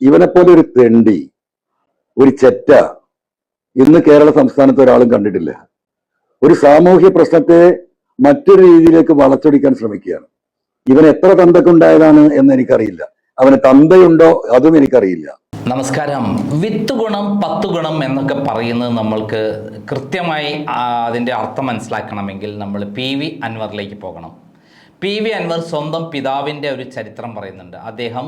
ഇവനെപ്പോലെ ഒരു തെണ്ടി ഒരു ചെറ്റ ഇന്ന് കേരള സംസ്ഥാനത്ത് ഒരാളും കണ്ടിട്ടില്ല. ഒരു സാമൂഹ്യ പ്രശ്നത്തെ മറ്റൊരു രീതിയിലേക്ക് വളച്ചൊടിക്കാൻ ശ്രമിക്കുകയാണ്. ഇവൻ എത്ര തന്തക്കുണ്ടായതാണ് എന്ന് എനിക്കറിയില്ല. അവന് തന്തയുണ്ടോ അതും എനിക്കറിയില്ല. നമസ്കാരം. വിത്ത് ഗുണം പത്ത് ഗുണം എന്നൊക്കെ പറയുന്നത് നമ്മൾക്ക് കൃത്യമായി അതിന്റെ അർത്ഥം മനസ്സിലാക്കണമെങ്കിൽ നമ്മൾ പി വി അൻവറിലേക്ക് പോകണം. പി വി അൻവർ സ്വന്തം പിതാവിന്റെ ഒരു ചരിത്രം പറയുന്നുണ്ട്. അദ്ദേഹം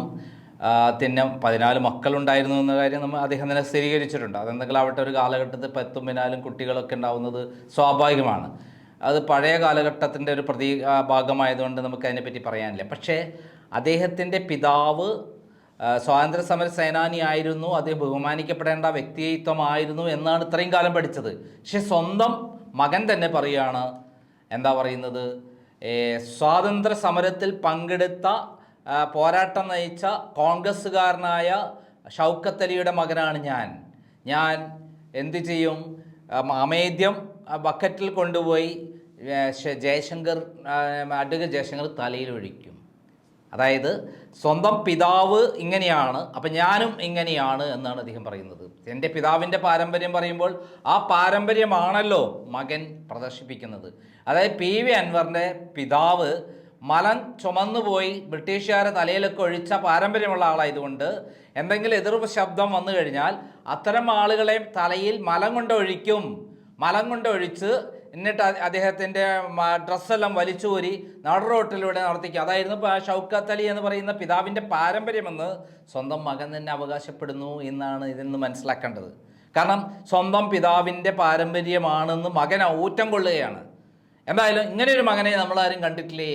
ആ, പിന്നെ പതിനാല് മക്കളുണ്ടായിരുന്നു എന്ന കാര്യം നമ്മൾ അദ്ദേഹം തന്നെ സ്ഥിരീകരിച്ചിട്ടുണ്ട്. അതെന്തെങ്കിലും ആവട്ടെ ഒരു കാലഘട്ടത്തിൽ പത്തും കുട്ടികളൊക്കെ ഉണ്ടാവുന്നത് സ്വാഭാവികമാണ്. അത് പഴയ കാലഘട്ടത്തിന്റെ ഒരു പ്രതീ ഭാഗമായതുകൊണ്ട് നമുക്ക് അതിനെപ്പറ്റി പറയാനില്ല. പക്ഷേ അദ്ദേഹത്തിന്റെ പിതാവ് സ്വാതന്ത്ര്യ സമര സേനാനിയായിരുന്നു അദ്ദേഹം ബഹുമാനിക്കപ്പെടേണ്ട വ്യക്തിത്വമായിരുന്നു എന്നാണ് ഇത്രയും കാലം പഠിച്ചത്. പക്ഷെ സ്വന്തം മകൻ തന്നെ പറയുകയാണ് എന്താ പറയുന്നത്? സ്വാതന്ത്ര്യ സമരത്തിൽ പങ്കെടുത്ത പോരാട്ടം നയിച്ച കോൺഗ്രസ്സുകാരനായ ഷൗക്കത്ത് അലിയുടെ മകനാണ് ഞാൻ. ഞാൻ എന്ത് ചെയ്യും? അമേദ്യം ബക്കറ്റിൽ കൊണ്ടുപോയി ജയശങ്കർ അഡ്വക്കേറ്റ് ജയശങ്കർ തലയിൽ ഒഴിക്കും. അതായത് സ്വന്തം പിതാവ് ഇങ്ങനെയാണ് അപ്പം ഞാനും ഇങ്ങനെയാണ് എന്നാണ് അദ്ദേഹം പറയുന്നത്. എന്റെ പിതാവിന്റെ പാരമ്പര്യം പറയുമ്പോൾ ആ പാരമ്പര്യമാണല്ലോ മകൻ പ്രദർശിപ്പിക്കുന്നത്. അതായത് പി വി അൻവറിന്റെ പിതാവ് മലം ചുമന്നുപോയി ബ്രിട്ടീഷുകാരെ തലയിലൊക്കെ ഒഴിച്ച പാരമ്പര്യമുള്ള ആളായതുകൊണ്ട് എന്തെങ്കിലും എതിർ ശബ്ദം വന്നു കഴിഞ്ഞാൽ അത്തരം ആളുകളെ തലയിൽ മലം കൊണ്ട് ഒഴിക്കും. മലം കൊണ്ട് ഒഴിച്ച് എന്നിട്ട് അദ്ദേഹത്തിന്റെ ഡ്രസ്സെല്ലാം വലിച്ചൂരി നടുറോട്ടിലൂടെ നടത്തിക്കുക അതായിരുന്നു ഷൗക്കത്ത് അലി എന്ന് പറയുന്ന പിതാവിന്റെ പാരമ്പര്യമെന്ന് സ്വന്തം മകൻ തന്നെ അവകാശപ്പെടുന്നു എന്നാണ് ഇതിൽ നിന്ന് മനസ്സിലാക്കേണ്ടത്. കാരണം സ്വന്തം പിതാവിന്റെ പാരമ്പര്യമാണെന്ന് മകൻ ഊറ്റം കൊള്ളുകയാണ്. എന്തായാലും ഇങ്ങനെയൊരു മകനെ നമ്മളാരും കണ്ടിട്ടില്ലേ?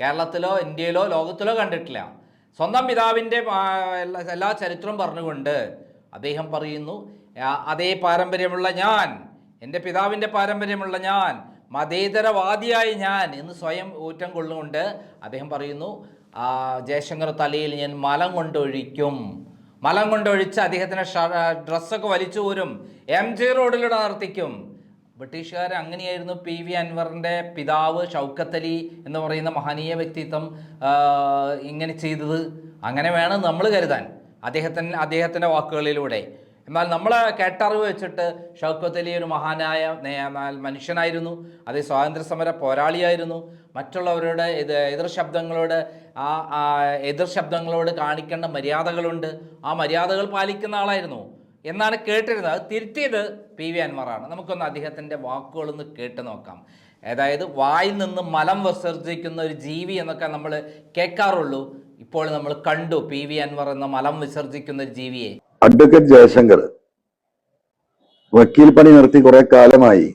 കേരളത്തിലോ ഇന്ത്യയിലോ ലോകത്തിലോ കണ്ടിട്ടില്ല. സ്വന്തം പിതാവിന്റെ എല്ലാ ചരിത്രം ചരിത്രവും പറഞ്ഞുകൊണ്ട് അദ്ദേഹം പറയുന്നു അതേ പാരമ്പര്യമുള്ള ഞാൻ എന്റെ പിതാവിന്റെ പാരമ്പര്യമുള്ള ഞാൻ മതേതരവാദിയായ ഞാൻ എന്ന് സ്വയം ഊറ്റം കൊള്ളുകൊണ്ട് അദ്ദേഹം പറയുന്നു "ആ, ജയശങ്കർ തലയിൽ ഞാൻ മലം കൊണ്ടൊഴിക്കും. മലം കൊണ്ടൊഴിച്ച് അദ്ദേഹത്തിന്റെ ഡ്രസ്സൊക്കെ വലിച്ചു പോരും എം ജി റോഡിലൂടെ നടത്തിക്കും ബ്രിട്ടീഷുകാർ അങ്ങനെയായിരുന്നു പി വി അൻവറിന്റെ പിതാവ് ഷൗക്കത്ത് അലി എന്ന് പറയുന്ന മഹനീയ വ്യക്തിത്വം ഇങ്ങനെ ചെയ്തത്. അങ്ങനെ വേണം നമ്മൾ കരുതാൻ അദ്ദേഹത്തിന് അദ്ദേഹത്തിന്റെ വാക്കുകളിലൂടെ. എന്നാൽ നമ്മൾ കേട്ടറിവ് വെച്ചിട്ട് ഷൗക്കത്ത് അലി ഒരു മഹാനായ മനുഷ്യനായിരുന്നു. അത് സ്വാതന്ത്ര്യ സമര പോരാളിയായിരുന്നു. മറ്റുള്ളവരുടെ ഇത് എതിർ ശബ്ദങ്ങളോട് ആ എതിർ ശബ്ദങ്ങളോട് കാണിക്കേണ്ട മര്യാദകളുണ്ട്. ആ മര്യാദകൾ പാലിക്കുന്ന ആളായിരുന്നു. എന്നാണ് കേട്ടിരുന്നത്. അത് തിരുത്തിയത് പി വി അൻവറാണ്. നമുക്കൊന്ന് അദ്ദേഹത്തിന്റെ വാക്കുകളൊന്ന് കേട്ട് നോക്കാം. അതായത് വായിൽ നിന്ന് മലം വിസർജിക്കുന്ന ഒരു ജീവി എന്നൊക്കെ നമ്മൾ കേൾക്കാറുള്ളൂ. ഇപ്പോൾ നമ്മൾ കണ്ടു പി വി അൻവർ എന്ന മലം വിസർജിക്കുന്ന ഒരു ജീവിയെ. അഡ്വക്കേറ്റ് ജയശങ്കർ വക്കീൽ പണി നിർത്തി കുറെ കാലമായി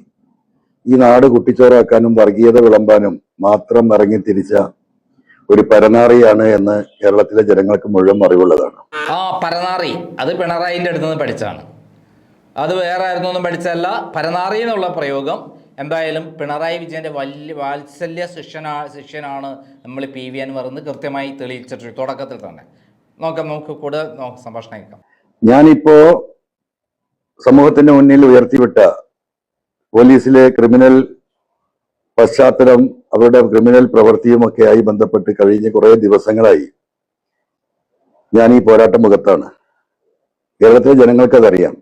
ഈ നാട് കുട്ടിച്ചോറാക്കാനും വർഗീയത വിളമ്പാനും മാത്രം ഇറങ്ങി തിരിച്ച ഒരു പരനാറിയാണ് എന്ന് കേരളത്തിലെ ജനങ്ങൾക്ക് മുഴുവൻ അറിവുള്ളതാണ്. ആ പരനാറി. അത് പിണറായിന്റെ അടുത്ത് നിന്ന് പഠിച്ചാണ് അത് വേറെ ആയിരുന്നു ഒന്നും പഠിച്ചല്ല പരനാറി എന്നുള്ള പ്രയോഗം എന്തായാലും പിണറായി വിജയന്റെ വലിയ വാത്സല്യ ശിഷ്യനാ ശിഷ്യനാണ് നമ്മൾ പി വി എൻ വരുന്നത് കൃത്യമായി തെളിയിച്ചിട്ടുണ്ട് തുടക്കത്തിൽ തന്നെ. നോക്കാം നമുക്ക് കൂടെ നോക്കാം സംഭാഷണം കേൾക്കാം. ഞാനിപ്പോ സമൂഹത്തിന്റെ മുന്നിൽ ഉയർത്തിവിട്ട പോലീസിലെ ക്രിമിനൽ പശ്ചാത്തലം അവരുടെ ക്രിമിനൽ പ്രവൃത്തിയുമൊക്കെയായി ബന്ധപ്പെട്ട് കഴിഞ്ഞ കുറേ ദിവസങ്ങളായി ഞാൻ ഈ പോരാട്ടം മുഖത്താണ്. കേരളത്തിലെ ജനങ്ങൾക്കതറിയാം.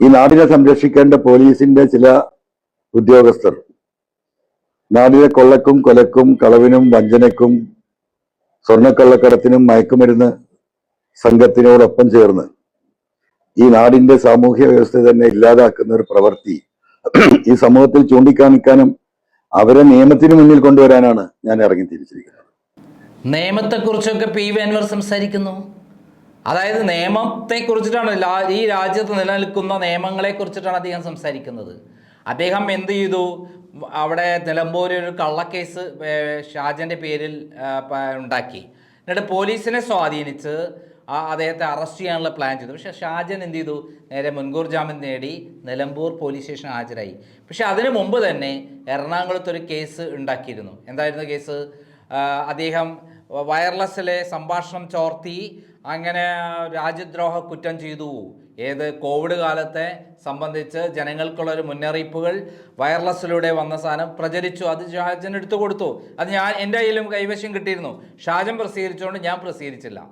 ഈ നാടിനെ സംരക്ഷിക്കേണ്ട പോലീസിന്റെ ചില ഉദ്യോഗസ്ഥർ നാടിനെ കൊള്ളക്കും കൊലക്കും കളവിനും വഞ്ചനക്കും സ്വർണക്കള്ളക്കടത്തിനും മയക്കുമരുന്ന് സംഘത്തിനോടൊപ്പം ചേർന്ന് ഈ നാടിന്റെ സാമൂഹ്യ വ്യവസ്ഥ തന്നെ ഇല്ലാതാക്കുന്ന ഒരു പ്രവൃത്തി ഈ സമൂഹത്തിൽ ചൂണ്ടിക്കാണിക്കാനും അവരെ നിയമത്തിന് മുന്നിൽ കൊണ്ടുവരാനാണ് ഞാൻ ഇറങ്ങി തിരിച്ചിരിക്കുന്നത്. നിയമത്തെക്കുറിച്ചൊക്കെ പി വി അൻവർ സംസാരിക്കുന്നു. അതായത് നിയമത്തെ കുറിച്ചിട്ടാണ് ഈ രാജ്യത്ത് നിലനിൽക്കുന്ന നിയമങ്ങളെ കുറിച്ചിട്ടാണ് അദ്ദേഹം സംസാരിക്കുന്നത്. അദ്ദേഹം എന്ത് ചെയ്തു? അവിടെ നിലമ്പൂരിൽ ഒരു കള്ളക്കേസ് ഷാജന്റെ പേരിൽ ഉണ്ടാക്കി. എന്നിട്ട് പോലീസിനെ സ്വാധീനിച്ച് ആ അദ്ദേഹത്തെ അറസ്റ്റ് ചെയ്യാനുള്ള പ്ലാൻ ചെയ്തു. പക്ഷേ ഷാജൻ എന്ത് ചെയ്തു? നേരെ മുൻകൂർ ജാമ്യം നേടി നിലമ്പൂർ പോലീസ് സ്റ്റേഷൻ ഹാജരായി. പക്ഷേ അതിനു മുമ്പ് തന്നെ എറണാകുളത്ത് ഒരു കേസ് ഉണ്ടാക്കിയിരുന്നു. എന്തായിരുന്നു കേസ് അദ്ദേഹം വയർലെസ്സിലെ സംഭാഷണം ചോർത്തി അങ്ങനെ രാജ്യദ്രോഹ കുറ്റം ചെയ്തു. ഏത് കോവിഡ് കാലത്തെ സംബന്ധിച്ച് ജനങ്ങൾക്കുള്ള ഒരു മുന്നറിയിപ്പുകൾ വയർലെസ്സിലൂടെ വന്ന സാധനം പ്രചരിച്ചു. അത് ഷാജൻ എടുത്തു കൊടുത്തു. അത് ഞാൻ എന്റെ കയ്യിലും കൈവശം കിട്ടിയിരുന്നു. ഷാജൻ പ്രസിദ്ധീകരിച്ചുകൊണ്ട് ഞാൻ പ്രസിദ്ധീകരിച്ചില്ല.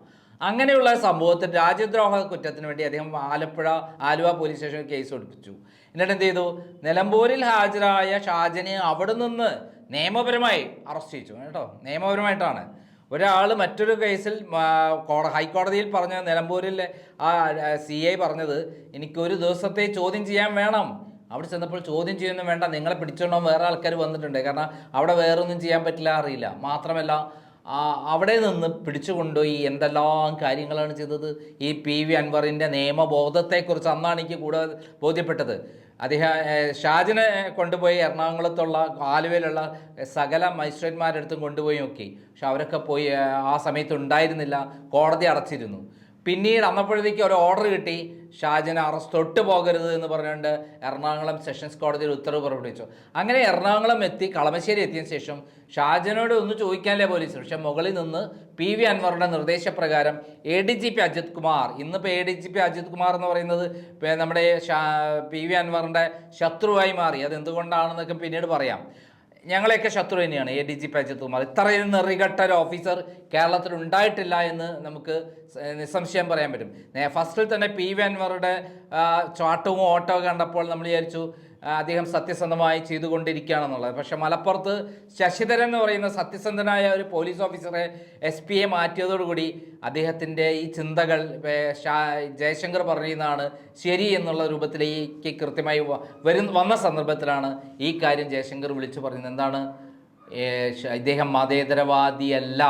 അങ്ങനെയുള്ള സംഭവത്തിൽ രാജ്യദ്രോഹ കുറ്റത്തിന് വേണ്ടി അദ്ദേഹം ആലപ്പുഴ ആലുവ പോലീസ് സ്റ്റേഷനിൽ കേസ് കൊടുപ്പിച്ചു. എന്നിട്ട് എന്ത് ചെയ്തു? നിലമ്പൂരിൽ ഹാജരായ ഷാജനെ അവിടെ നിന്ന് നിയമപരമായി അറസ്റ്റ് ചെയ്തു. കേട്ടോ? നിയമപരമായിട്ടാണ്. ഒരാൾ മറ്റൊരു കേസിൽ കോട- ഹൈക്കോടതിയിൽ പറഞ്ഞ നിലമ്പൂരിൽ ആ സി ഐ പറഞ്ഞത് എനിക്ക് ഒരു ദിവസത്തെ ചോദ്യം ചെയ്യാൻ വേണം. അവിടെ ചെന്നപ്പോൾ ചോദ്യം ചെയ്യുന്നു വേണ്ട. നിങ്ങളെ പിടിച്ചോണ്ടോ വേറെ ആൾക്കാർ വന്നിട്ടുണ്ട്. കാരണം അവിടെ വേറൊന്നും ചെയ്യാൻ പറ്റില്ല അറിയില്ല. മാത്രമല്ല അവിടെ നിന്ന് പിടിച്ചു കൊണ്ടുപോയി എന്തെല്ലാം കാര്യങ്ങളാണ് ചെയ്തത്? ഈ പി വി അൻവറിന്റെ നിയമബോധത്തെക്കുറിച്ച് അന്നാണ് എനിക്ക് കൂടുതൽ ബോധ്യപ്പെട്ടത്. അദ്ദേഹം ഷാജിനെ കൊണ്ടുപോയി എറണാകുളത്തുള്ള ആലുവയിലുള്ള സകല മജിസ്ട്രേറ്റ്മാരുടെ അടുത്തും കൊണ്ടുപോയി നോക്കി. പക്ഷെ അവരൊക്കെ പോയി ആ സമയത്ത് ഉണ്ടായിരുന്നില്ല. കോടതി അടച്ചിരുന്നു. പിന്നീട് അന്നപ്പോഴത്തേക്ക് ഒരു ഓർഡർ കിട്ടി. ഷാജിനെ അറസ്റ്റ് തൊട്ട് പോകരുത് എന്ന് പറഞ്ഞുകൊണ്ട് എറണാകുളം സെഷൻസ് കോടതിയിൽ ഉത്തരവ് പുറപ്പെടുവിച്ചു. അങ്ങനെ എറണാകുളം എത്തി കളമശ്ശേരി എത്തിയ ശേഷം ഷാജിനോട് ഒന്ന് ചോദിക്കാനല്ലേ പോലീസ്. പക്ഷെ മുകളിൽ നിന്ന് പി വി അൻവറുടെ നിർദ്ദേശപ്രകാരം A D G P Ajith Kumar ഇന്നിപ്പോൾ A D G P Ajith Kumar എന്ന് പറയുന്നത് നമ്മുടെ പി വി അൻവറിന്റെ ശത്രുവായി മാറി. അത് എന്തുകൊണ്ടാണെന്നൊക്കെ പിന്നീട് പറയാം. ഞങ്ങളെയൊക്കെ ശത്രു തന്നെയാണ്. A D G P Ajith Kumar ഇത്രയും നിറികെട്ട ഒരു ഓഫീസർ കേരളത്തിൽ ഉണ്ടായിട്ടില്ല എന്ന് നമുക്ക് നിസ്സംശയം പറയാൻ പറ്റും. ഫസ്റ്റിൽ തന്നെ പി വി അൻവറുടെ ചാട്ടവും ഓട്ടവും കണ്ടപ്പോൾ നമ്മൾ വിചാരിച്ചു അദ്ദേഹം സത്യസന്ധമായി ചെയ്തുകൊണ്ടിരിക്കുകയാണെന്നുള്ളത്. പക്ഷെ മലപ്പുറത്ത് ശശിധരൻ എന്ന് പറയുന്ന സത്യസന്ധനായ ഒരു പോലീസ് ഓഫീസറെ എസ് പിയെ മാറ്റിയതോടുകൂടി അദ്ദേഹത്തിന്റെ ഈ ചിന്തകൾ ജയശങ്കർ പറയുന്നതാണ് ശരി എന്നുള്ള രൂപത്തിലേക്ക് കൃത്യമായി വരും വന്ന സന്ദർഭത്തിലാണ് ഈ കാര്യം ജയശങ്കർ വിളിച്ചു പറയുന്നത് എന്താണ്? ഇദ്ദേഹം മതേതരവാദിയല്ല.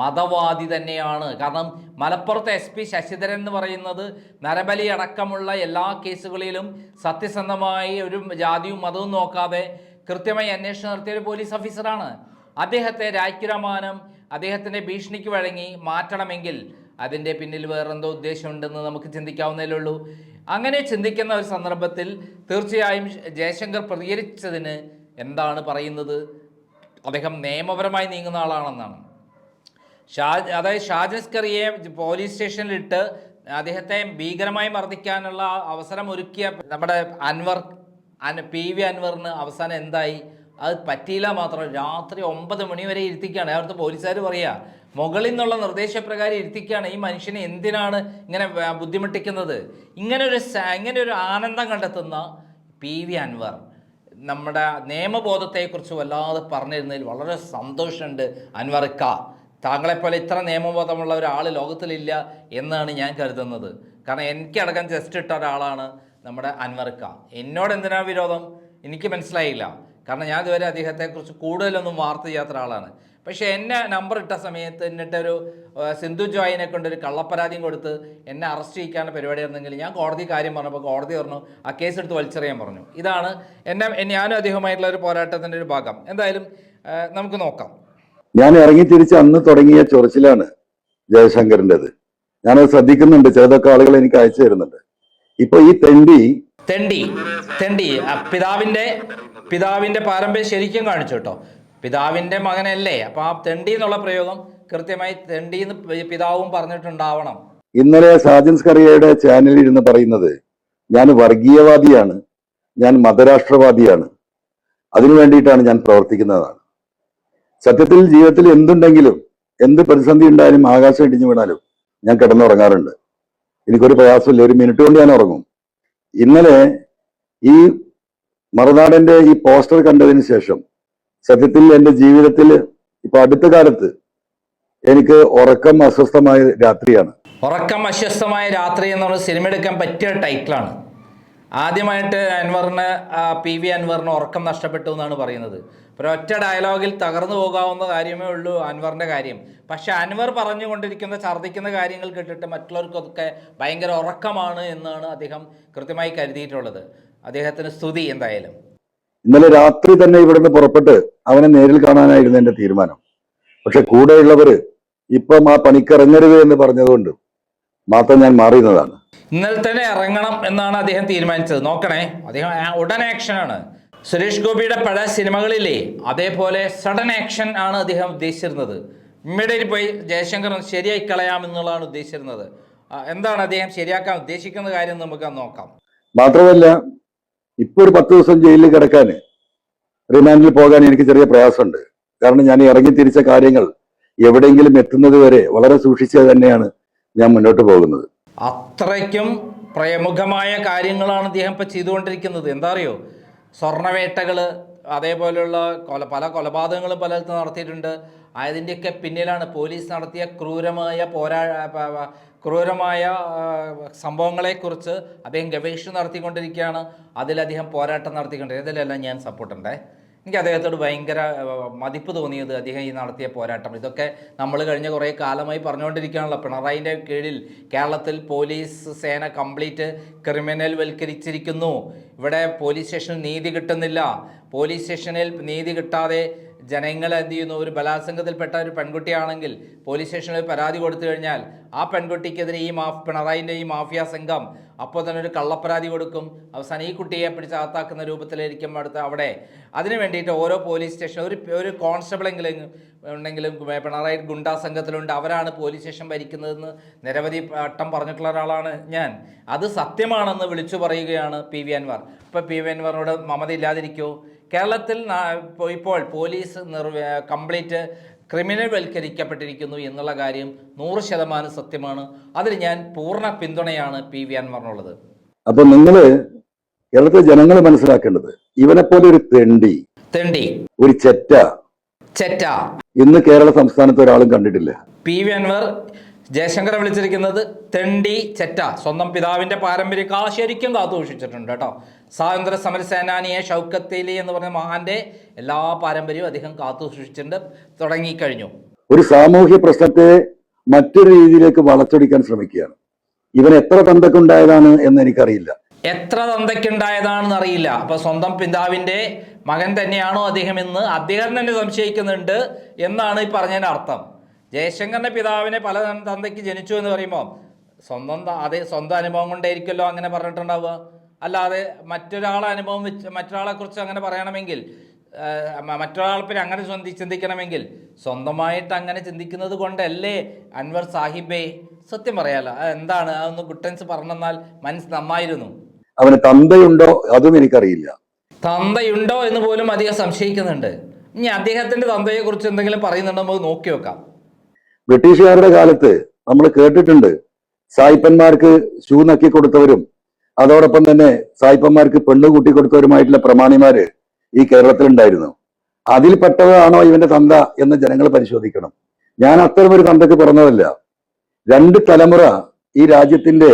മതവാദി തന്നെയാണ്. കാരണം മലപ്പുറത്തെ എസ് പി ശശിധരൻ എന്ന് പറയുന്നത് നരബലി അടക്കമുള്ള എല്ലാ കേസുകളിലും സത്യസന്ധമായി ഒരു ജാതിയും മതവും നോക്കാതെ കൃത്യമായി അന്വേഷണം നടത്തിയ ഒരു പോലീസ് ഓഫീസറാണ്. അദ്ദേഹത്തെ രാജ്യരമാനം അദ്ദേഹത്തിന്റെ ഭീഷണിക്ക് വഴങ്ങി മാറ്റണമെങ്കിൽ അതിന്റെ പിന്നിൽ വേറെന്തോ ഉദ്ദേശമുണ്ടെന്ന് നമുക്ക് ചിന്തിക്കാവുന്നതേ ഉള്ളൂ. അങ്ങനെ ചിന്തിക്കുന്ന ഒരു സന്ദർഭത്തിൽ തീർച്ചയായും ജയശങ്കർ പ്രതികരിച്ചതിന് എന്താണ് പറയുന്നത്? അദ്ദേഹം നിയമപരമായി നീങ്ങുന്ന ആളാണെന്നാണ്. ഷാജ് അതായത് ഷാജസ്കറിയെ പോലീസ് സ്റ്റേഷനിലിട്ട് അദ്ദേഹത്തെ ഭീകരമായി മർദ്ദിക്കാനുള്ള അവസരം ഒരുക്കിയ നമ്മുടെ അൻവർ അൻ പി വി അൻവറിന് അവസാനം എന്തായി? അത് പറ്റിയില്ല മാത്രം. രാത്രി ഒമ്പത് മണി വരെ ഇരുത്തിക്കുകയാണ് അവിടുത്തെ പോലീസുകാർ പറയുക മുകളിൽ നിന്നുള്ള നിർദ്ദേശപ്രകാരം ഇരുത്തിക്കുകയാണ് ഈ മനുഷ്യനെ എന്തിനാണ് ഇങ്ങനെ ബുദ്ധിമുട്ടിക്കുന്നത്? ഇങ്ങനെ ഒരു ഇങ്ങനെ ഒരു ആനന്ദം കണ്ടെത്തുന്ന പി വി അൻവർ നമ്മുടെ നിയമബോധത്തെക്കുറിച്ച് വല്ലാതെ പറഞ്ഞിരുന്നതിൽ വളരെ സന്തോഷമുണ്ട് അൻവർക്ക താങ്കളെപ്പോലെ ഇത്ര നിയമബോധമുള്ള ഒരാൾ ലോകത്തിലില്ല എന്നാണ് ഞാൻ കരുതുന്നത്. കാരണം എനിക്കടക്കം ജസ്റ്റ് ഇട്ട ഒരാളാണ് നമ്മുടെ അൻവർക്ക എന്നോട് എന്തിനാ വിരോധം? എനിക്ക് മനസ്സിലായില്ല. കാരണം ഞാൻ ഇതുവരെ അദ്ദേഹത്തെക്കുറിച്ച് കൂടുതലൊന്നും വാർത്ത ചെയ്യാത്ത ഒരാളാണ്. പക്ഷേ എന്നെ നമ്പർ ഇട്ട സമയത്ത് എന്നിട്ടൊരു സിന്ധു ജോയിനെ കൊണ്ടൊരു കള്ളപ്പരാതിയും കൊടുത്ത് എന്നെ അറസ്റ്റ് ചെയ്യിക്കാനുള്ള പരിപാടി ആയിരുന്നെങ്കിൽ ഞാൻ കോടതി കാര്യം പറഞ്ഞപ്പോൾ കോടതി പറഞ്ഞു ആ കേസ് എടുത്ത് വലിച്ചെറിയാൻ പറഞ്ഞു. ഇതാണ് എന്നെ- ഞാനും അദ്ദേഹമായിട്ടുള്ള ഒരു പോരാട്ടത്തിന്റെ ഒരു ഭാഗം. എന്തായാലും നമുക്ക് നോക്കാം. ഞാൻ ഇറങ്ങി തിരിച്ച് അന്ന് തുടങ്ങിയ ചൊറിച്ചിലാണ് ജയശങ്കറിന്റെത്. ഞാനത് ശ്രദ്ധിക്കുന്നുണ്ട്. ചിലതൊക്കെ ആളുകൾ എനിക്ക് അയച്ചു തരുന്നുണ്ട്. ഇപ്പൊ ഈ തെണ്ടി തെണ്ടി തെണ്ടി. പിതാവിന്റെ പിതാവിന്റെ പാരമ്പര്യം ശരിക്കും കാണിച്ചു കേട്ടോ. പിതാവിന്റെ മകനല്ലേ. അപ്പൊ ആ തെണ്ടി എന്നുള്ള പ്രയോഗം കൃത്യമായി തെണ്ടി എന്ന് പിതാവും പറഞ്ഞിട്ടുണ്ടാവണം. ഇന്നലെ സാജൻസ് കറിയയുടെ ചാനലിൽ ഇരുന്ന് പറയുന്നത് ഞാൻ വർഗീയവാദിയാണ്. ഞാൻ മതരാഷ്ട്രവാദിയാണ്. അതിനു വേണ്ടിയിട്ടാണ് ഞാൻ പ്രവർത്തിക്കുന്നതാണ്. സത്യത്തിൽ ജീവിതത്തിൽ എന്തുണ്ടെങ്കിലും എന്ത് പ്രതിസന്ധി ഉണ്ടായാലും ആകാശം ഇടിഞ്ഞു വീണാലും ഞാൻ കിടന്നുറങ്ങാറുണ്ട്. എനിക്കൊരു പ്രയാസമില്ല ഒരു മിനിറ്റ് കൊണ്ട് ഞാൻ ഉറങ്ങും. ഇന്നലെ ഈ മറുനാടന്റെ ഈ പോസ്റ്റർ കണ്ടതിന് ശേഷം സത്യത്തിൽ എന്റെ ജീവിതത്തിൽ ഇപ്പൊ അടുത്ത കാലത്ത് എനിക്ക് ഉറക്കം അസ്വസ്ഥമായ രാത്രിയാണ്. ഉറക്കം അസ്വസ്ഥമായ രാത്രി എന്നുള്ള സിനിമ എടുക്കാൻ പറ്റിയ ടൈറ്റിലാണ് ആദ്യമായിട്ട് അൻവറിന് പി വി അൻവറിന് ഉറക്കം നഷ്ടപ്പെട്ടു എന്നാണ് പറയുന്നത്. ഒരൊറ്റ ഡയലോഗിൽ തകർന്നു പോകാവുന്ന കാര്യമേ ഉള്ളൂ അൻവറിന്റെ കാര്യം. പക്ഷെ അൻവർ പറഞ്ഞുകൊണ്ടിരിക്കുന്ന ഛർദ്ദിക്കുന്ന കാര്യങ്ങൾ കേട്ടിട്ട് മറ്റുള്ളവർക്കൊക്കെ ഭയങ്കര ഉറക്കമാണ് എന്നാണ് അദ്ദേഹം കൃത്യമായി കരുതിയിട്ടുള്ളത്. അദ്ദേഹത്തിന് സ്തുതി എന്തായാലും. ഇന്നലെ രാത്രി തന്നെ ഇവിടുന്ന് പുറപ്പെട്ട് അവനെ നേരിൽ കാണാനായിരുന്നു എന്റെ തീരുമാനം. പക്ഷെ കൂടെയുള്ളവര് ഇപ്പം ആ പണിക്കിറങ്ങരുത് എന്ന് പറഞ്ഞതുകൊണ്ട് മാത്രം ഞാൻ മാറിയതാണ് ഇന്നലെ തന്നെ ഇറങ്ങണം എന്നാണ് അദ്ദേഹം തീരുമാനിച്ചത്. നോക്കണേ അദ്ദേഹം ഉടൻ ആക്ഷനാണ് സുരേഷ് ഗോപിയുടെ പഴയ സിനിമകളിലെ അതേപോലെ സഡൻ ആക്ഷൻ ആണ് അദ്ദേഹം ഉദ്ദേശിച്ചിരുന്നത്. ഇമ്മീഡിയറ്റ് പോയി ജയശങ്കർ ശരിയായി കളയാം എന്നുള്ളതാണ് ഉദ്ദേശിച്ചിരുന്നത്. എന്താണ് അദ്ദേഹം ശരിയാക്കാൻ ഉദ്ദേശിക്കുന്ന കാര്യം നമുക്ക് നോക്കാം. മാത്രമല്ല ഇപ്പൊ ഒരു പത്ത് ദിവസം ജയിലിൽ കിടക്കാൻ റിമാൻഡിൽ പോകാൻ എനിക്ക് ചെറിയ പ്രയാസമുണ്ട്. കാരണം ഞാൻ ഇറങ്ങി തിരിച്ച കാര്യങ്ങൾ എവിടെയെങ്കിലും എത്തുന്നത് വരെ വളരെ സൂക്ഷിച്ചത് തന്നെയാണ് ഞാൻ മുന്നോട്ട് പോകുന്നത്. അത്രയ്ക്കും പ്രമുഖമായ കാര്യങ്ങളാണ് അദ്ദേഹം ഇപ്പൊ ചെയ്തുകൊണ്ടിരിക്കുന്നത്. എന്താ അറിയോ? സ്വർണവേട്ടകൾ അതേപോലെയുള്ള കൊല പല കൊലപാതകങ്ങളും പലയിടത്തും നടത്തിയിട്ടുണ്ട്. അതിന്റെയൊക്കെ പിന്നിലാണ് പോലീസ് നടത്തിയ ക്രൂരമായ പോരാ ക്രൂരമായ സംഭവങ്ങളെക്കുറിച്ച് അദ്ദേഹം ഗവേഷണം നടത്തിക്കൊണ്ടിരിക്കുകയാണ്. അതിലധികം പോരാട്ടം നടത്തിക്കൊണ്ടിരിക്കുന്നത് ഇതിലെല്ലാം ഞാൻ സപ്പോർട്ടുണ്ടേ എനിക്ക് അദ്ദേഹത്തോട് ഭയങ്കര മതിപ്പ് തോന്നിയത് അദ്ദേഹം ഈ നടത്തിയ പോരാട്ടം. ഇതൊക്കെ നമ്മൾ കഴിഞ്ഞ കുറേ കാലമായി പറഞ്ഞുകൊണ്ടിരിക്കുകയാണല്ലോ. പിണറായിന്റെ കീഴിൽ കേരളത്തിൽ പോലീസ് സേന കംപ്ലീറ്റ് ക്രിമിനൽ വൽക്കരിച്ചിരിക്കുന്നു. ഇവിടെ പോലീസ് സ്റ്റേഷനിൽ നീതി കിട്ടുന്നില്ല. പോലീസ് സ്റ്റേഷനിൽ നീതി കിട്ടാതെ ജനങ്ങൾ എന്ത് ചെയ്യുന്നു? ഒരു ബലാത്സംഗത്തിൽപ്പെട്ട ഒരു പെൺകുട്ടിയാണെങ്കിൽ പോലീസ് സ്റ്റേഷനിൽ പരാതി കൊടുത്തു കഴിഞ്ഞാൽ ആ പെൺകുട്ടിക്കെതിരെ ഈ മാഫ് പിണറായിന്റെ ഈ മാഫിയ സംഘം അപ്പോൾ തന്നെ ഒരു കള്ളപ്പരാതി കൊടുക്കും. അവസാനം ഈ കുട്ടിയെ പിടിച്ച് അകത്താക്കുന്ന രൂപത്തിലായിരിക്കും അടുത്ത് അവിടെ. അതിനു വേണ്ടിയിട്ട് ഓരോ പോലീസ് സ്റ്റേഷൻ ഒരു ഒരു കോൺസ്റ്റബിളെങ്കിലും ഉണ്ടെങ്കിലും പിണറായി ഗുണ്ടാ സംഘത്തിലുണ്ട്. അവരാണ് പോലീസ് സ്റ്റേഷൻ ഭരിക്കുന്നതെന്ന് നിരവധി വട്ടം പറഞ്ഞിട്ടുള്ള ഒരാളാണ് ഞാൻ. അത് സത്യമാണെന്ന് വിളിച്ചു പറയുകയാണ് പി വി അൻവർ. ഇപ്പോൾ പി വി അൻവറിനോട് മമത ഇല്ലാതിരിക്കുമോ കേരളത്തിൽ ഇപ്പോൾ- പോലീസ് നിർവ കംപ്ലീറ്റ് ക്രിമിനൽ വൽക്കരിക്കപ്പെട്ടിരിക്കുന്നു എന്നുള്ള കാര്യം നൂറ് ശതമാനം സത്യമാണ്. അതിൽ ഞാൻ പൂർണ പിന്തുണയാണ് പി. വി. അൻവറിനുള്ളത്. അപ്പൊ നിങ്ങൾ കേരളത്തിലെ ജനങ്ങൾ മനസ്സിലാക്കേണ്ടത് ഇവനെ പോലെ ഒരു തെണ്ടി തെണ്ടി. ഒരു ചെറ്റ ചെറ്റ. ഇന്ന് കേരള സംസ്ഥാനത്ത് ഒരാളും കണ്ടിട്ടില്ല. പി. വി. അൻവർ ജയശങ്കറെ വിളിച്ചിരിക്കുന്നത് തെണ്ടി ചെറ്റ. സ്വന്തം പിതാവിന്റെ പാരമ്പര്യക്കാൾ ശരിക്കും കാത്തുസൂക്ഷിച്ചിട്ടുണ്ട് കേട്ടോ. സ്വാതന്ത്ര്യ സമര സേനാനിയെ ഷൗക്കത്തേലി എന്ന് പറഞ്ഞ മഹാന്റെ എല്ലാ പാരമ്പര്യവും അദ്ദേഹം കാത്തുസൂക്ഷിച്ചിട്ടുണ്ട്. തുടങ്ങിക്കഴിഞ്ഞു. ഒരു സാമൂഹ്യ പ്രശ്നത്തെ മറ്റൊരു രീതിയിലേക്ക് വളച്ചൊടിക്കാൻ ശ്രമിക്കുകയാണ്. ഇവൻ എത്ര തന്തക്കുണ്ടായതാണ് എന്ന് എനിക്കറിയില്ല. എത്ര തന്തക്കുണ്ടായതാണെന്ന് അറിയില്ല. അപ്പൊ സ്വന്തം പിതാവിന്റെ മകൻ തന്നെയാണോ അദ്ദേഹം എന്ന് അദ്ദേഹം തന്നെ സംശയിക്കുന്നുണ്ട് എന്നാണ് ഈ പറഞ്ഞതിന്റെ അർത്ഥം. ജയശങ്കറിന്റെ പിതാവിനെ പല തന്തയ്ക്ക് ജനിച്ചു എന്ന് പറയുമ്പോൾ സ്വന്തം അത് സ്വന്തം അനുഭവം കൊണ്ടായിരിക്കുമല്ലോ അങ്ങനെ പറഞ്ഞിട്ടുണ്ടാവുക. അല്ലാതെ മറ്റൊരാളെ അനുഭവം വെച്ച് മറ്റൊരാളെക്കുറിച്ച് അങ്ങനെ പറയണമെങ്കിൽ മറ്റൊരാളെ മറ്റൊരാൾ പിന്നെ അങ്ങനെ ചിന്തി ചിന്തിക്കണമെങ്കിൽ സ്വന്തമായിട്ട് അങ്ങനെ ചിന്തിക്കുന്നത് കൊണ്ടല്ലേ അൻവർ സാഹിബേ? സത്യം പറയാലോ അത് എന്താണ്? അതൊന്ന് ഗുട്ടൻസ് പറഞ്ഞെന്നാൽ മനസ്സ് നന്നായിരുന്നു. അവന് തന്തയുണ്ടോ അതും എനിക്കറിയില്ല. തന്തയുണ്ടോ എന്ന് പോലും അധികം സംശയിക്കുന്നുണ്ട്. ഇനി അദ്ദേഹത്തിന്റെ തന്തയെ കുറിച്ച് എന്തെങ്കിലും പറയുന്നുണ്ടോ നമുക്ക് നോക്കി വെക്കാം. ബ്രിട്ടീഷുകാരുടെ കാലത്ത് നമ്മൾ കേട്ടിട്ടുണ്ട് സായിപ്പന്മാർക്ക് ഷൂ നക്കി കൊടുത്തവരും അതോടൊപ്പം തന്നെ സായിപ്പന്മാർക്ക് പെണ്ണ് കൂട്ടി കൊടുത്തവരുമായിട്ടുള്ള പ്രമാണിമാര് ഈ കേരളത്തിലുണ്ടായിരുന്നു. അതിൽപ്പെട്ടതാണോ ഇവന്റെ തന്ത എന്ന് ജനങ്ങൾ പരിശോധിക്കണം. ഞാൻ അത്തരം ഒരു തന്തക്ക് പറഞ്ഞതല്ല രണ്ട് തലമുറ ഈ രാജ്യത്തിന്റെ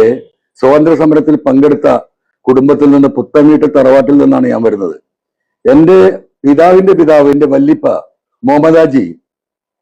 സ്വാതന്ത്ര്യ സമരത്തിൽ പങ്കെടുത്ത കുടുംബത്തിൽ നിന്ന് പുത്തങ്ങീട്ട് തറവാട്ടിൽ നിന്നാണ് ഞാൻ വരുന്നത്. എന്റെ പിതാവിന്റെ പിതാവ് എന്റെ വല്ലിപ്പ മുഹമ്മദാജി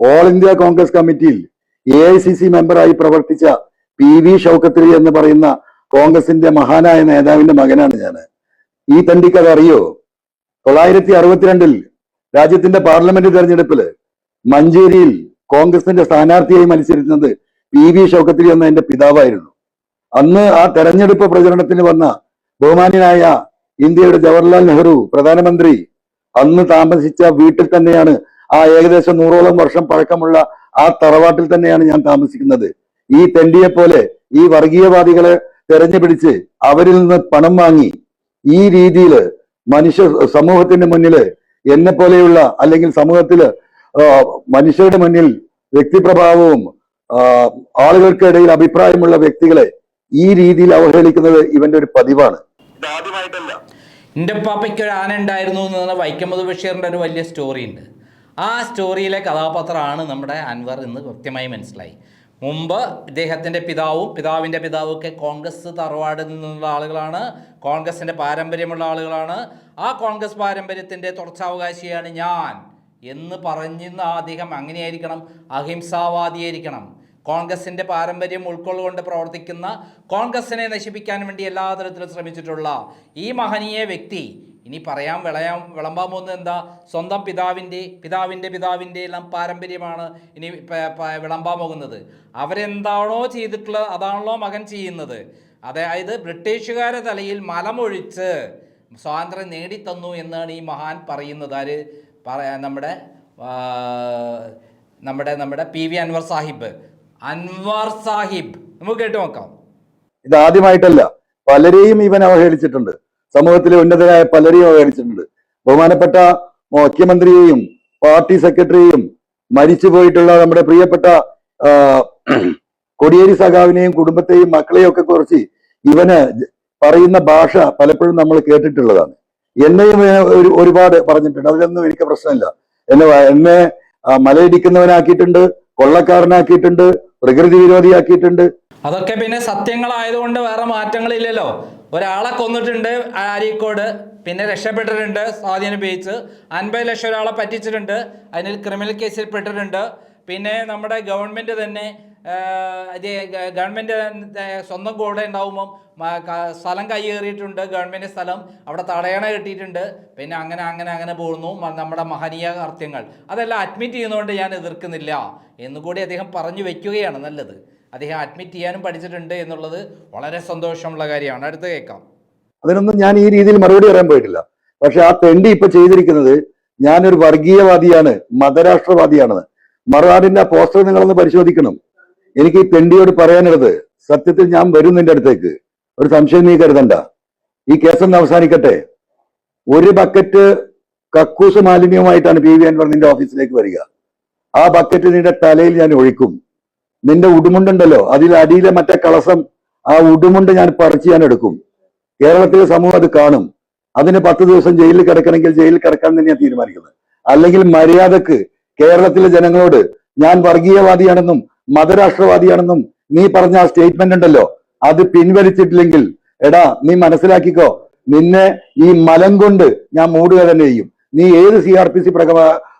ഓൾ ഇന്ത്യ കോൺഗ്രസ് കമ്മിറ്റിയിൽ എ ഐ സി സി മെമ്പറായി പ്രവർത്തിച്ച പി വി ഷൗക്കത്ത് എന്ന് പറയുന്ന കോൺഗ്രസിന്റെ മഹാനായ നേതാവിന്റെ മകനാണ് ഞാൻ ഈ തണ്ടിക്ക് അത് അറിയോ? തൊള്ളായിരത്തി അറുപത്തിരണ്ടിൽ രാജ്യത്തിന്റെ പാർലമെന്റ് തെരഞ്ഞെടുപ്പിൽ മഞ്ചേരിയിൽ കോൺഗ്രസിന്റെ സ്ഥാനാർത്ഥിയായി മത്സരിക്കുന്നത് പി വി ഷൗക്കത്ത് എന്ന എന്റെ പിതാവായിരുന്നു. അന്ന് ആ തെരഞ്ഞെടുപ്പ് പ്രചരണത്തിന് വന്ന ബഹുമാന്യനായ ഇന്ത്യയുടെ ജവഹർലാൽ നെഹ്റു പ്രധാനമന്ത്രി അന്ന് താമസിച്ച വീട്ടിൽ തന്നെയാണ് ആ ഏകദേശം നൂറോളം വർഷം പഴക്കമുള്ള ആ തറവാട്ടിൽ തന്നെയാണ് ഞാൻ താമസിക്കുന്നത്. ഈ തെണ്ടിയെ പോലെ ഈ വർഗീയവാദികളെ തെരഞ്ഞുപിടിച്ച് അവരിൽ നിന്ന് പണം വാങ്ങി ഈ രീതിയിൽ മനുഷ്യ സമൂഹത്തിന്റെ മുന്നിൽ എന്നെ പോലെയുള്ള അല്ലെങ്കിൽ സമൂഹത്തിൽ മനുഷ്യരുടെ മുന്നിൽ വ്യക്തിപ്രഭാവവും ആളുകൾക്കിടയിൽ അഭിപ്രായമുള്ള വ്യക്തികളെ ഈ രീതിയിൽ അവഹേളിക്കുന്നത് ഇവന്റെ ഒരു പതിവാണ്. എന്റെ പാപ്പയ്ക്ക് ഒരു ആന ഉണ്ടായിരുന്നു എന്ന് പറഞ്ഞ മുഹമ്മദ് ബഷീറിന്റെ ഒരു വലിയ സ്റ്റോറി ഉണ്ട്. ആ സ്റ്റോറിയിലെ കഥാപാത്രമാണ് നമ്മുടെ അൻവർ എന്ന് കൃത്യമായി മനസ്സിലായി. മുമ്പ് ഇദ്ദേഹത്തിന്റെ പിതാവും പിതാവിന്റെ പിതാവും ഒക്കെ കോൺഗ്രസ് തറവാടിൽ നിന്നുള്ള ആളുകളാണ് കോൺഗ്രസിന്റെ പാരമ്പര്യമുള്ള ആളുകളാണ്. ആ കോൺഗ്രസ് പാരമ്പര്യത്തിന്റെ തുടർച്ചാവകാശിയാണ് ഞാൻ എന്ന് പറഞ്ഞിരുന്ന അദ്ദേഹം അങ്ങനെയായിരിക്കണം അഹിംസാവാദിയായിരിക്കണം. കോൺഗ്രസിന്റെ പാരമ്പര്യം ഉൾക്കൊള്ളുകൊണ്ട് പ്രവർത്തിക്കുന്ന കോൺഗ്രസിനെ നശിപ്പിക്കാൻ വേണ്ടി എല്ലാ തരത്തിലും ശ്രമിച്ചിട്ടുള്ള ഈ മഹനീയ വ്യക്തി ഇനി പറയാൻ വിളയാൻ വിളമ്പാൻ പോകുന്നത് എന്താ? സ്വന്തം പിതാവിന്റെ പിതാവിന്റെ പിതാവിന്റെ എല്ലാം പാരമ്പര്യമാണ് ഇനി വിളമ്പാൻ പോകുന്നത്. അവരെന്താണോ ചെയ്തിട്ടുള്ളത് അതാണല്ലോ മകൻ ചെയ്യുന്നത്. അതായത് ബ്രിട്ടീഷുകാരെ തലയിൽ മലമൊഴിച്ച് സ്വാതന്ത്ര്യം നേടിത്തന്നു എന്നാണ് ഈ മഹാൻ പറയുന്നത്. ആര്? നമ്മുടെ നമ്മുടെ നമ്മുടെ പി വി അൻവർ സാഹിബ്. അൻവർ സാഹിബ്. നമുക്ക് കേട്ടു നോക്കാം. ഇത് ആദ്യമായിട്ടല്ല. പലരെയും ഇവൻ അവഹേളിച്ചിട്ടുണ്ട്. സമൂഹത്തിലെ ഉന്നതരായ പലരെയും അവഗണിച്ചിട്ടുണ്ട് ബഹുമാനപ്പെട്ട മുഖ്യമന്ത്രിയെയും പാർട്ടി സെക്രട്ടറിയെയും മരിച്ചു പോയിട്ടുള്ള നമ്മുടെ പ്രിയപ്പെട്ട കൊടിയേരി സഖാവിനെയും കുടുംബത്തെയും മക്കളെയും ഒക്കെ കുറിച്ച് ഇവന് പറയുന്ന ഭാഷ പലപ്പോഴും നമ്മൾ കേട്ടിട്ടുള്ളതാണ്. എന്നെയും ഒരു ഒരുപാട് പറഞ്ഞിട്ടുണ്ട്. അതിലൊന്നും എനിക്ക് പ്രശ്നമില്ല. എന്നെ എന്നെ മലയിടിക്കുന്നവനാക്കിയിട്ടുണ്ട് കൊള്ളക്കാരനാക്കിയിട്ടുണ്ട് പ്രകൃതി വിരോധിയാക്കിയിട്ടുണ്ട്. അതൊക്കെ പിന്നെ സത്യങ്ങളായതുകൊണ്ട് വേറെ മാറ്റങ്ങളില്ലല്ലോ. ഒരാളെ കൊന്നിട്ടുണ്ട് അരീക്കോട് പിന്നെ രക്ഷപ്പെട്ടിട്ടുണ്ട് സ്വാധീനം ഉപയോഗിച്ച്. അൻപത് ലക്ഷം ഒരാളെ പറ്റിച്ചിട്ടുണ്ട്. അതിന് ക്രിമിനൽ കേസിൽ പെട്ടിട്ടുണ്ട്. പിന്നെ നമ്മുടെ ഗവൺമെന്റ് തന്നെ ഗവൺമെന്റ് സ്വന്തം കൂടെ ഉണ്ടാവുമ്പം സ്ഥലം കൈയേറിയിട്ടുണ്ട് ഗവൺമെന്റ് സ്ഥലം. അവിടെ തടയണ കിട്ടിയിട്ടുണ്ട്. പിന്നെ അങ്ങനെ അങ്ങനെ അങ്ങനെ പോകുന്നു നമ്മുടെ മഹനീയ കർത്യങ്ങൾ അതെല്ലാം അഡ്മിറ്റ് ചെയ്യുന്നതുകൊണ്ട് ഞാൻ എതിർക്കുന്നില്ല. എന്നുകൂടി അദ്ദേഹം പറഞ്ഞു വയ്ക്കുകയാണ് നല്ലത്. അദ്ദേഹം അഡ്മിറ്റ് ചെയ്യാനും പഠിച്ചിട്ടുണ്ട് എന്നുള്ളത് വളരെ സന്തോഷമുള്ള കാര്യമാണ്. അടുത്ത് കേൾക്കാം. അതിനൊന്നും ഞാൻ ഈ രീതിയിൽ മറുപടി പറയാൻ പോയിട്ടില്ല. പക്ഷെ ആ തെണ്ടി ഇപ്പൊ ചെയ്തിരിക്കുന്നത് ഞാനൊരു വർഗീയവാദിയാണ് മതരാഷ്ട്രവാദിയാണെന്ന്. മറുനാടിന്റെ ആ പോസ്റ്റർ നിങ്ങളൊന്ന് പരിശോധിക്കണം. എനിക്ക് ഈ തെണ്ടിയോട് പറയാനുള്ളത് സത്യത്തിൽ ഞാൻ വരുന്നതിന്റെ അടുത്തേക്ക്. ഒരു സംശയം നീ കരുതണ്ട. ഈ കേസൊന്ന് അവസാനിക്കട്ടെ. ഒരു ബക്കറ്റ് കക്കൂസ് മാലിന്യവുമായിട്ടാണ് പി വി അൻവർ നിന്റെ ഓഫീസിലേക്ക് വരിക. ആ ബക്കറ്റ് നിന്റെ തലയിൽ ഞാൻ ഒഴിക്കും. നിന്റെ ഉടുമുണ്ടുണ്ടല്ലോ അതിൽ അടിയിലെ മറ്റേ കളസം ആ ഉടുമുണ്ട് ഞാൻ പറിച്ച് ഞാൻ എടുക്കും. കേരളത്തിലെ സമൂഹം അത് കാണും. അതിന് പത്ത് ദിവസം ജയിലിൽ കിടക്കണമെങ്കിൽ ജയിലിൽ കിടക്കാൻ തന്നെയാണ് തീരുമാനിക്കുന്നത് അല്ലെങ്കിൽ മര്യാദയ്ക്ക് കേരളത്തിലെ ജനങ്ങളോട് ഞാൻ വർഗീയവാദിയാണെന്നും മതരാഷ്ട്രവാദിയാണെന്നും നീ പറഞ്ഞ ആ സ്റ്റേറ്റ്മെന്റ് ഉണ്ടല്ലോ അത് പിൻവലിച്ചിട്ടില്ലെങ്കിൽ എടാ നീ മനസ്സിലാക്കിക്കോ നിന്നെ ഈ മലം കൊണ്ട് ഞാൻ മൂടുക തന്നെ ചെയ്യും. നീ ഏത് സി ആർ പി സി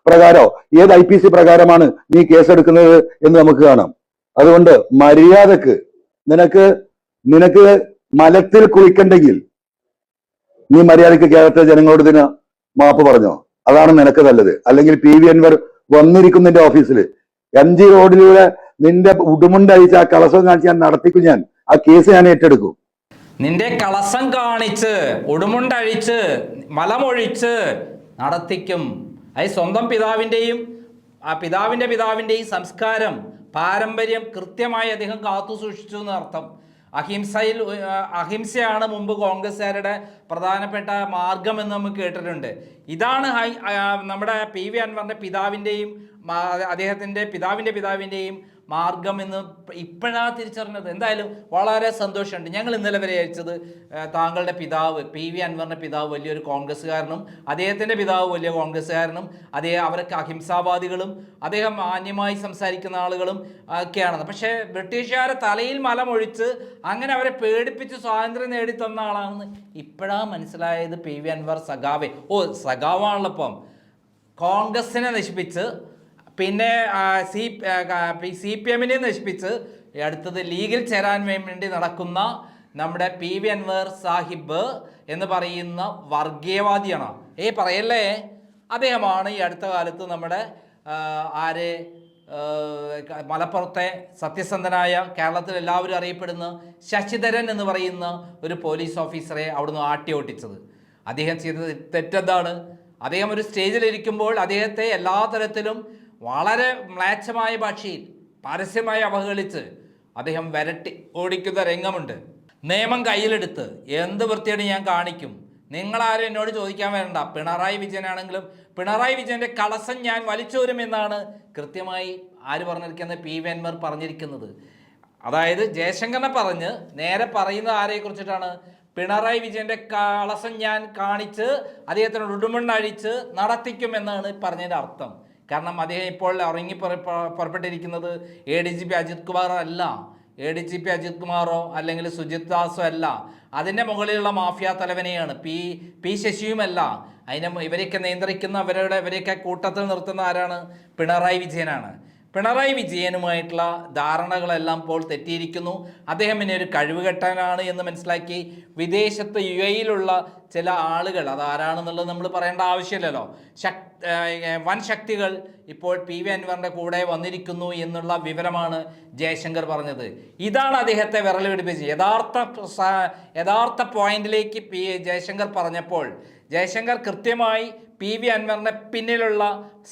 പ്രകാരോ ഏത് ഐ പി സി പ്രകാരമാണ് നീ കേസെടുക്കുന്നത് എന്ന് നമുക്ക് കാണാം. അതുകൊണ്ട് മര്യാദയ്ക്ക് നിനക്ക് നിനക്ക് മലത്തിൽ കുളിക്കണ്ടെങ്കിൽ നീ മര്യാദയ്ക്ക് കേരളത്തിലെ ജനങ്ങളോട് ഇതിന് മാപ്പ് പറഞ്ഞോ? അതാണ് നിനക്ക് നല്ലത്. അല്ലെങ്കിൽ പി വി അൻവർ വന്നിരിക്കും നിന്റെ ഓഫീസിൽ എം ജി റോഡിലൂടെ നിന്റെ ഉടുമുണ്ടഴിച്ച് ആ കളസം കാണിച്ച് ഞാൻ നടത്തിക്കും ഞാൻ. ആ കേസ് ഞാൻ ഏറ്റെടുക്കും. നിന്റെ കളസം കാണിച്ച് ഉടുമുണ്ടഴിച്ച് മലമൊഴിച്ച് നടത്തിക്കും. അത് സ്വന്തം പിതാവിന്റെയും ആ പിതാവിന്റെ പിതാവിന്റെയും സംസ്കാരം പാരമ്പര്യം കൃത്യമായി അദ്ദേഹം കാത്തു സൂക്ഷിച്ചു എന്നർത്ഥം. അഹിംസയിൽ അഹിംസയാണ് മുമ്പ് കോൺഗ്രസ്സുകാരുടെ പ്രധാനപ്പെട്ട മാർഗം എന്ന് നമുക്ക് കേട്ടിട്ടുണ്ട്. ഇതാണ് നമ്മുടെ പി വി അൻവറിന്റെ പിതാവിന്റെയും അദ്ദേഹത്തിന്റെ പിതാവിന്റെ പിതാവിന്റെയും മാർഗം എന്ന് ഇപ്പോഴാണ് തിരിച്ചറിഞ്ഞത്. എന്തായാലും വളരെ സന്തോഷമുണ്ട്. ഞങ്ങൾ ഇന്നലെ വരെ അയച്ചത് താങ്കളുടെ പിതാവ് പി വി അൻവറിന്റെ പിതാവ് വലിയൊരു കോൺഗ്രസ്സുകാരനും അദ്ദേഹത്തിന്റെ പിതാവ് വലിയ കോൺഗ്രസ്സുകാരനും അദ്ദേഹം അവരൊക്കെ അഹിംസാവാദികളും അദ്ദേഹം മാന്യമായി സംസാരിക്കുന്ന ആളുകളും ഒക്കെയാണെന്ന്. പക്ഷേ ബ്രിട്ടീഷുകാരെ തലയിൽ മലമൊഴിച്ച് അങ്ങനെ അവരെ പേടിപ്പിച്ച് സ്വാതന്ത്ര്യം നേടിത്തന്ന ആളാണെന്ന് ഇപ്പോഴാണ് മനസ്സിലായത് പി വി അൻവർ സഖാവെ. ഓ സഖാവാണല്ലപ്പം കോൺഗ്രസിനെ നശിപ്പിച്ച് പിന്നെ സി സി പി എമ്മിനെ നശിപ്പിച്ച് അടുത്തത് ലീഗിൽ ചേരാൻ വേണ്ടി നടക്കുന്ന നമ്മുടെ പി വി അൻവർ സാഹിബ് എന്ന് പറയുന്ന വർഗീയവാദിയാണ്. ഏ പറയല്ലേ? അദ്ദേഹമാണ് ഈ അടുത്ത കാലത്ത് നമ്മുടെ ആര് മലപ്പുറത്തെ സത്യസന്ധനായ കേരളത്തിൽ എല്ലാവരും അറിയപ്പെടുന്ന ശശിധരൻ എന്ന് പറയുന്ന ഒരു പോലീസ് ഓഫീസറെ അവിടുന്ന് ആട്ടി ഓട്ടിച്ചത്. അദ്ദേഹം ചെയ്തത് തെറ്റെന്താണ്? അദ്ദേഹം ഒരു സ്റ്റേജിലിരിക്കുമ്പോൾ അദ്ദേഹത്തെ എല്ലാ തരത്തിലും വളരെ മ്ലേച്ഛമായ ഭാഷയിൽ പരസ്യമായി അവഹേളിച്ച് അദ്ദേഹം വരട്ടി ഓടിക്കുന്ന രംഗമുണ്ട്. നിയമം കയ്യിലെടുത്ത് എന്ത് വൃത്തിയാണ് ഞാൻ കാണിക്കും? നിങ്ങളാരും എന്നോട് ചോദിക്കാൻ വരണ്ട. പിണറായി വിജയനാണെങ്കിലും പിണറായി വിജയന്റെ കളസം ഞാൻ വലിച്ചോരും എന്നാണ് കൃത്യമായി ആര് പറഞ്ഞിരിക്കുന്നത്? പി വേന്മർ പറഞ്ഞിരിക്കുന്നത്. അതായത് ജയശങ്കറിനെ പറഞ്ഞ് നേരെ പറയുന്ന ആരെ കുറിച്ചിട്ടാണ്? പിണറായി വിജയന്റെ കളസം ഞാൻ കാണിച്ച് അദ്ദേഹത്തിനോട് ഉടുമണ്ണഴിച്ച് നടത്തിക്കുമെന്നാണ് പറഞ്ഞതിന്റെ അർത്ഥം. കാരണം അദ്ദേഹം ഇപ്പോൾ ഇറങ്ങി പുറ- പുറ- പുറപ്പെട്ടിരിക്കുന്നത് A D G P Ajith Kumar അല്ല. A D G P Ajith കുമാറോ അല്ലെങ്കിൽ സുജിത് ദാസോ അല്ല. അതിന്റെ മുകളിലുള്ള മാഫിയ തലവനെയാണ്. പി പി ശശിയുമല്ല അതിനെ ഇവരെയൊക്കെ നിയന്ത്രിക്കുന്ന അവരുടെ ഇവരെയൊക്കെ കൂട്ടത്തിൽ നിർത്തുന്ന ആരാണ്? പിണറായി വിജയനാണ്. പിണറായി വിജയനുമായിട്ടുള്ള ധാരണകളെല്ലാം ഇപ്പോൾ തെറ്റിയിരിക്കുന്നു. അദ്ദേഹം ഇനി ഒരു കഴിവുകെട്ടാനാണ് എന്ന് മനസ്സിലാക്കി വിദേശത്ത് യു എയിലുള്ള ചില ആളുകൾ അതാരാണെന്നുള്ളത് നമ്മൾ പറയേണ്ട ആവശ്യമില്ലല്ലോ. ശക് വൻ ശക്തികൾ ഇപ്പോൾ പി വി അൻവറിന്റെ കൂടെ വന്നിരിക്കുന്നു എന്നുള്ള വിവരമാണ് ജയശങ്കർ പറഞ്ഞത്. ഇതാണ് അദ്ദേഹത്തെ വിരൽ പിടിപ്പിച്ചത് യഥാർത്ഥ യഥാർത്ഥ പോയിന്റിലേക്ക് പി ജയശങ്കർ പറഞ്ഞപ്പോൾ ജയശങ്കർ കൃത്യമായി പി വി അൻവറിന്റെ പിന്നിലുള്ള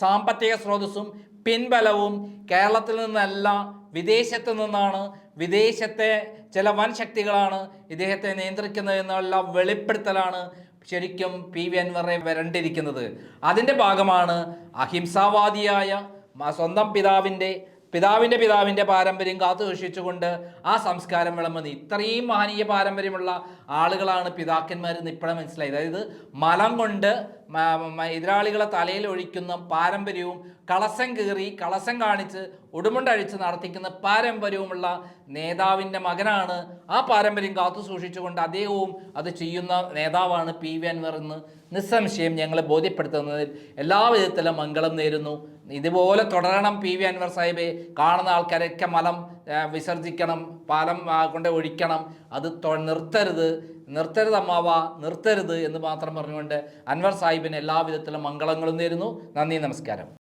സാമ്പത്തിക സ്രോതസ്സും പിൻബലവും കേരളത്തിൽ നിന്നല്ല വിദേശത്ത് നിന്നാണ്. വിദേശത്തെ ചില വൻ ശക്തികളാണ് ഇദ്ദേഹത്തെ നിയന്ത്രിക്കുന്നത് എന്നുള്ള വെളിപ്പെടുത്തലാണ് ശരിക്കും പി വി അൻവറെ വരണ്ടിരിക്കുന്നത്. അതിന്റെ ഭാഗമാണ് അഹിംസാവാദിയായ സ്വന്തം പിതാവിന്റെ പിതാവിന്റെ പിതാവിന്റെ പാരമ്പര്യം കാത്തു സൂക്ഷിച്ചുകൊണ്ട് ആ സംസ്കാരം വിളമ്പുന്നത് ഇത്രയും മഹനീയ പാരമ്പര്യമുള്ള ആളുകളാണ് പിതാക്കന്മാരെന്ന് ഇപ്പോഴും മനസ്സിലായി അതായത് മലം കൊണ്ട് എതിരാളികളെ തലയിൽ ഒഴിക്കുന്ന പാരമ്പര്യവും കളസം കീറി കളസം കാണിച്ച് ഉടുമുണ്ടഴിച്ച് നടത്തിക്കുന്ന പാരമ്പര്യവുമുള്ള നേതാവിന്റെ മകനാണ് ആ പാരമ്പര്യം കാത്തു സൂക്ഷിച്ചുകൊണ്ട് അദ്ദേഹവും അത് ചെയ്യുന്ന നേതാവാണ് പി വി അൻവർ എന്ന് നിസ്സംശയം ഞങ്ങളെ ബോധ്യപ്പെടുത്തുന്നതിൽ എല്ലാവിധത്തിലും മംഗളം നേരുന്നു. ഇതുപോലെ തുടരണം പി വി അൻവർ സാഹിബ്. കാണുന്ന ആൾക്കാരൊക്കെ മലം വിസർജിക്കണം പാലം കൊണ്ട് ഒഴിക്കണം. അത് നിർത്തരുത്. നിർത്തരുത് അമ്മാവ നിർത്തരുത് എന്ന് മാത്രം പറഞ്ഞുകൊണ്ട് അൻവർ സാഹിബിന് എല്ലാവിധത്തിലും മംഗളങ്ങളും നേരുന്നു. നന്ദി നമസ്കാരം.